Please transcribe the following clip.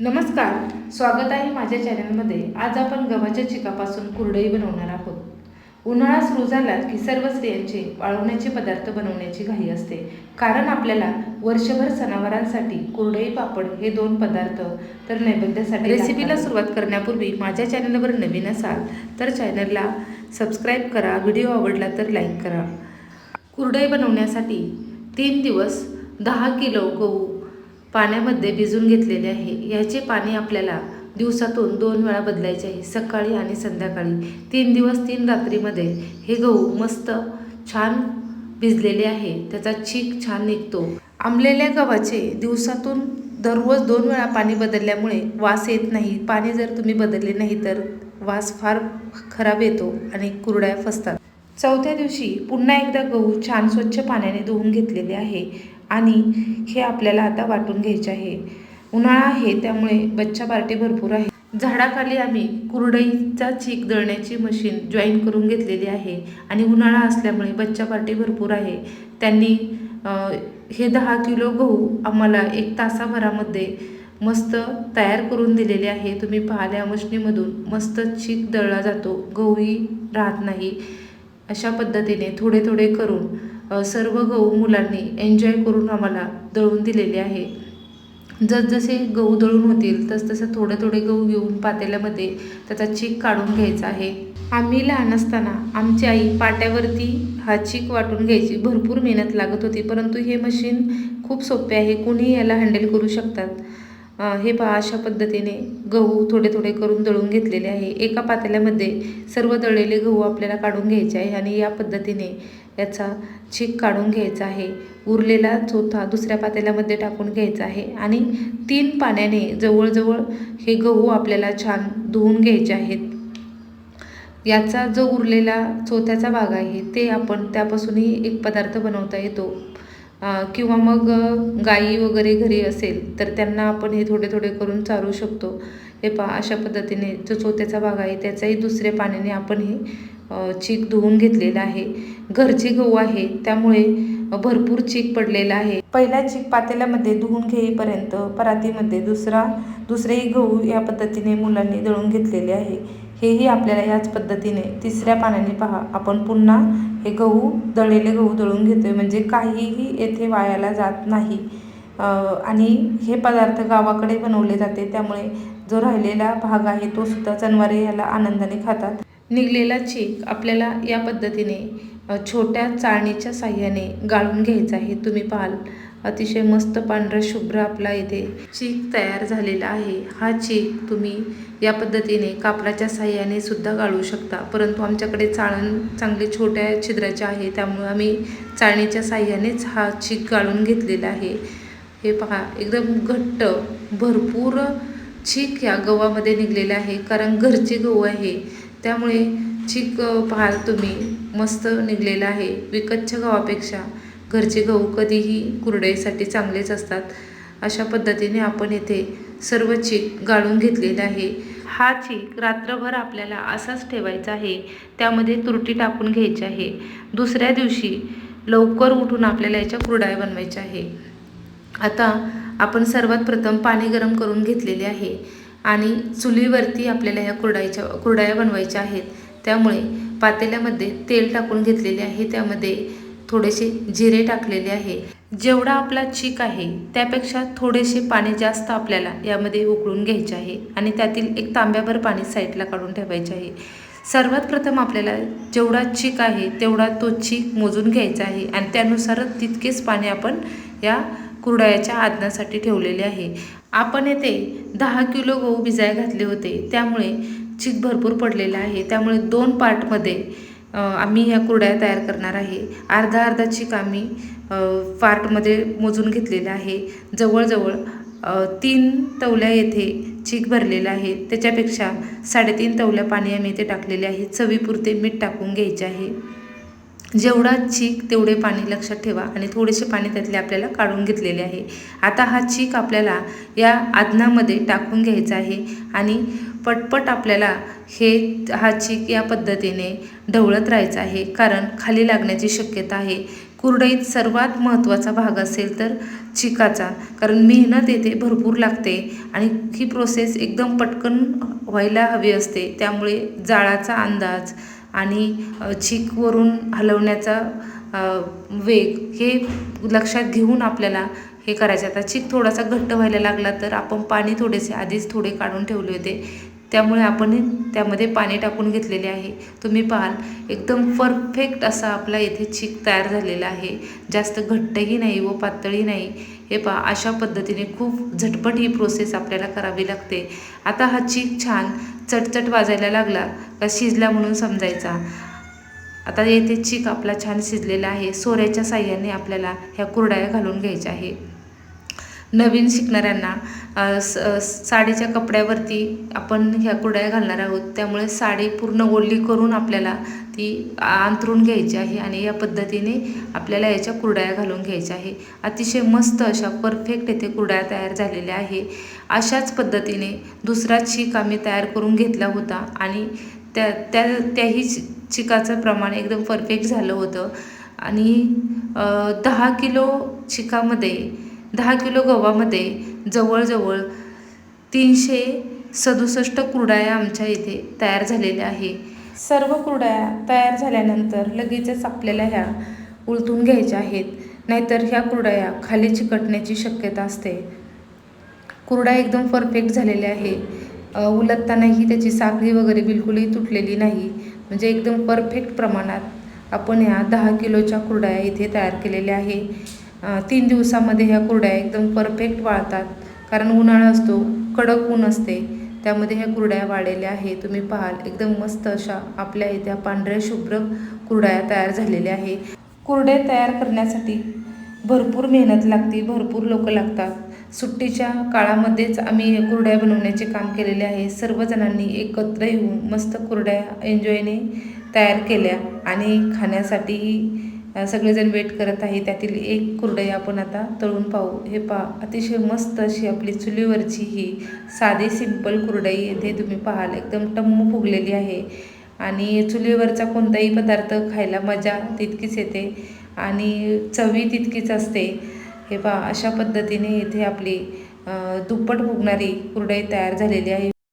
नमस्कार स्वागत आहे माझ्या चॅनलमध्ये. आज आपण गव्हाच्या चिकापासून कुरडई बनवणार आहोत. उन्हाळा सुरू झाला की सर्व स्त्रियांचे वाळवण्याचे पदार्थ बनवण्याची घाई असते. कारण आपल्याला वर्षभर सणावारांसाठी कुरडई पापड हे दोन पदार्थ तर नैवेद्यासाठी रेसिपीला सुरुवात करण्यापूर्वी माझ्या चॅनलवर नवीन असाल तर चॅनलला सबस्क्राईब करा व्हिडिओ आवडला तर लाईक करा. कुरडई बनवण्यासाठी तीन दिवस दहा किलो गहू पाण्यामध्ये भिजून घेतलेले आहे. याचे पाणी आपल्याला दिवसातून दोन वेळा बदलायचे आहे. सकाळी आणि संध्याकाळी. तीन दिवस तीन रात्रीमध्ये हे गहू मस्त छान भिजलेले आहे. त्याचा चीक छान निघतो. आंबलेल्या गव्हाचे दिवसातून दररोज दोन वेळा पाणी बदलल्यामुळे वास येत नाही. पाणी जर तुम्ही बदलले नाही तर वास फार खराब येतो आणि कुरड्या फसतात. चौथ्या दिवशी पुन्हा एकदा गहू छान स्वच्छ पाण्याने धुवून घेतलेले आहे. आणि हे आपल्याला आता वाटून घ्यायचे आहे. उन्हाळा आहे त्यामुळे बच्चा पार्टी भरपूर आहे. झाडाखाली आम्ही कुरडईचा चीक दळण्याची मशीन जॉईन करून घेतलेली आहे आणि उन्हाळा असल्यामुळे बच्चा पार्टी भरपूर आहे. त्यांनी हे दहा किलो गहू आम्हाला एक तासाभरामध्ये मस्त तयार करून दिलेले आहे. तुम्ही पाहिल्या मशनीमधून मस्त चीक दळला जातो. गहूही राहत नाही. अशा पद्धतीने थोडे थोडे करून सर्व गहू मुलांनी एन्जॉय करून आम्हाला दळून दिलेले आहे. जसजसे गहू दळून होतील तसतसं थोडे थोडे गहू घेऊन पातेल्यामध्ये त्याचा चीक काढून घ्यायचा आहे. आम्ही लहान असताना आमची आई पाट्यावरती हा चीक वाटून घ्यायची. भरपूर मेहनत लागत होती परंतु हे मशीन खूप सोपे आहे. कोणीही याला हँडल करू शकतात. हे पहा अशा पद्धतीने गहू थोडे थोडे करून दळून घेतलेले आहे. एका पातेल्यामध्ये सर्व दळलेले गहू आपल्याला काढून घ्यायचे आहे आणि या पद्धतीने याचा चीक काढून घ्यायचा आहे. उरलेला चोथा दुसऱ्या पातेल्यामध्ये टाकून घ्यायचा आहे आणि तीन पाण्याने जवळजवळ हे गहू आपल्याला छान धुवून घ्यायचे आहेत. याचा जो उरलेला चोथ्याचा भाग आहे ते आपण त्यापासूनही एक पदार्थ बनवता येतो. किंवा मग गाई वगैरे घरी असेल तर त्यांना आपण हे थोडे थोडे करून चारू शकतो. हे पहा अशा पद्धतीने जो चोथ्याचा भाग आहे त्याचाही दुसऱ्या पाण्याने आपण हे चीक धुवून घेतलेला आहे. घरचे गहू आहे त्यामुळे भरपूर चीक पडलेला आहे. पहिला चीक पातेल्यामध्ये धुवून घेईपर्यंत परातीमध्ये दुसरा दुसरेही गहू या पद्धतीने मुलांनी दळून घेतलेले आहे. हेही आपल्याला याच पद्धतीने तिसऱ्या पाण्याने पहा. आपण पुन्हा हे गहू दळलेले गहू दळून घेतोय. म्हणजे काहीही येथे वायाला जात नाही. आणि हे पदार्थ गावाकडे बनवले जाते. त्यामुळे जो राहिलेला भाग आहे तो सुद्धा जनावरे याला आनंदाने खातात. निघलेला चीक आपल्याला या पद्धतीने छोट्या चाळणीच्या साह्याने गाळून घ्यायचा आहे. तुम्ही पाहाल. अतिशय मस्त पांढरा शुभ्र आपला इथे चीक तयार झालेला आहे. हा चीक तुम्ही या पद्धतीने कापडाच्या साह्याने सुद्धा गाळू शकता. परंतु आमच्याकडे चाळण चांगले छोट्या छिद्राचे आहे त्यामुळे आम्ही चाळणीच्या साह्यानेच हा चीक गाळून घेतलेला आहे. हे पहा एकदम घट्ट भरपूर चीक या गव्हामध्ये निघलेला आहे कारण घरचे गहू आहे. त्यामुळे चीक अ, पाहाल तुम्ही मस्त निघलेला आहे. विकतच्या गव्हापेक्षा घरचे गहू कधीही कुरडईसाठी चांगलेच असतात. अशा पद्धतीने आपण येथे सर्व चीक गाळून घेतलेला आहे. हा चीक रात्रभर आपल्याला असाच ठेवायचा आहे. त्यामध्ये तुरटी टाकून घ्यायची आहे. दुसऱ्या दिवशी लवकर उठून आपल्याला याच्या कुरड्या बनवायच्या आहे. आता आपण सर्वात प्रथम पाणी गरम करून घेतलेले आहे आणि चुलीवरती आपल्याला ह्या कुरडाईच्या कुरडाया बनवायच्या आहेत. त्यामुळे पातेल्यामध्ये तेल टाकून घेतलेले आहे. त्यामध्ये थोडेसे जिरे टाकलेले आहे. जेवढा आपला चीक आहे त्यापेक्षा थोडेसे पाणी जास्त आपल्याला यामध्ये उकळून घ्यायचे आहे आणि त्यातील एक तांब्याभर पाणी साईडला काढून ठेवायचे आहे. सर्वात प्रथम आपल्याला जेवढा चीक आहे तेवढा तो चीक मोजून घ्यायचा आहे आणि त्यानुसारच तितकेच पाणी आपण या कुरडायाच्या आदनासाठी ठेवलेले आहे. आपण येथे दहा किलो गहू भिजाय घातले होते त्यामुळे चीक भरपूर पडलेला आहे. त्यामुळे दोन पार्टमध्ये आम्ही ह्या कुरड्या तयार करणार आहे. अर्धा अर्धा चीक आम्ही पार्टमध्ये मोजून घेतलेला आहे. जवळजवळ तीन तवल्या येथे चीक भरलेलं आहे त्याच्यापेक्षा साडेतीन तवल्या पाणी आम्ही इथे टाकलेले आहे. चवीपुरते मीठ टाकून घ्यायचे आहे. जेवढा चीक तेवढे पाणी लक्षात ठेवा आणि थोडेसे पाणी त्यातले आपल्याला काढून घेतलेले आहे. आता हा चीक आपल्याला या आदनामध्ये टाकून घ्यायचा आहे आणि पटपट आपल्याला हे हा चीक या पद्धतीने ढवळत राहायचा आहे. कारण खाली लागण्याची शक्यता आहे. कुरडईत सर्वात महत्त्वाचा भाग असेल तर चिकाचा. कारण मेहनत येते भरपूर लागते आणि ही प्रोसेस एकदम पटकन व्हायला हवी असते. त्यामुळे जाळाचा अंदाज आणि अ, चीकवरून हलवण्याचा वेग हे लक्षात घेऊन आपल्याला हे करायचं. आता चीक थोडासा घट्ट व्हायला लागला तर आपण पाणी थोडेसे आधीच थोडे काढून ठेवले होते. त्यामुळे आपण त्यामध्ये पाणी टाकून घेतलेले आहे. तुम्ही पाहाल एकदम परफेक्ट असा आपला इथे चीक तयार झालेला आहे. जास्त घट्टही नाही व पातळी नाही. हे पहा अशा पद्धतीने खूप झटपट ही प्रोसेस आपल्याला करावी लागते. आता हा चीक छान चटचट वाजायला लागला का शिजला म्हणून समजायचा. आता येथे चीक आपला छान शिजलेला आहे. सोऱ्याच्या साह्याने आपल्याला ह्या कुरड्या घालून घ्यायच्या आहे नवीन शिकणाऱ्यांना स साडीच्या कपड्यावरती आपण ह्या कुरड्या घालणार आहोत. त्यामुळे साडी पूर्ण ओली करून आपल्याला ती अंथरून घ्यायची आहे आणि या पद्धतीने आपल्याला याच्या कुरड्या घालून घ्यायच्या आहे. अतिशय मस्त अशा परफेक्ट येथे कुरड्या तयार झालेल्या आहे. अशाच पद्धतीने दुसरा चीक आम्ही तयार करून घेतला होता आणि त्या त्या त्याही चि- चिकाचं प्रमाण एकदम परफेक्ट झालं होतं. आणि दहा किलो चिकामध्ये दहा किलो गव्हामध्ये जवळजवळ तीनशे सदुसष्ट कुरडाया आमच्या इथे तयार झालेल्या आहे. सर्व कुरडाया तयार झाल्यानंतर लगेचच आपल्याला ह्या उलटून घ्यायच्या आहेत. नाहीतर ह्या कुरडाया खाली चिकटण्याची शक्यता असते. कुरडा एकदम परफेक्ट झालेल्या आहे उलटतानाही त्याची साखळी वगैरे बिलकुलही तुटलेली नाही. म्हणजे एकदम परफेक्ट प्रमाणात आपण ह्या दहा किलोच्या कुरडाया इथे तयार केलेल्या आहे तीन दिवसामध्ये ह्या कुरड्या एकदम परफेक्ट वाळतात. कारण उन्हाळा असतो कडक ऊन असते. त्यामध्ये ह्या कुरड्या वाळलेल्या आहे तुम्ही पाहाल एकदम मस्त अशा आपल्या इथे पांढऱ्या शुभ्र कुरड्या तयार झालेल्या आहे कुरडे तयार करण्यासाठी भरपूर मेहनत लागते भरपूर लोक लागतात. सुट्टीच्या काळामध्येच आम्ही हे कुरड्या बनवण्याचे काम केलेले आहे. सर्वजणांनी एकत्र येऊन मस्त कुरड्या एन्जॉयने तयार केल्या आणि खाण्यासाठीही सगळेजण वेट करत आहे. त्यातील एक कुरडई आपण आता तळून पाहू. हे पहा अतिशय मस्त अशी आपली चुलीवरची ही साधी सिंपल कुरडई येथे तुम्ही पाहाल. एकदम टम्म फुगलेली आहे. आणि चुलीवरचा कोणताही पदार्थ खायला मजा तितकीच येते आणि चवी तितकीच असते. हे पहा अशा पद्धतीने इथे आपली दुप्पट फुगणारी कुरडई तयार झालेली आहे.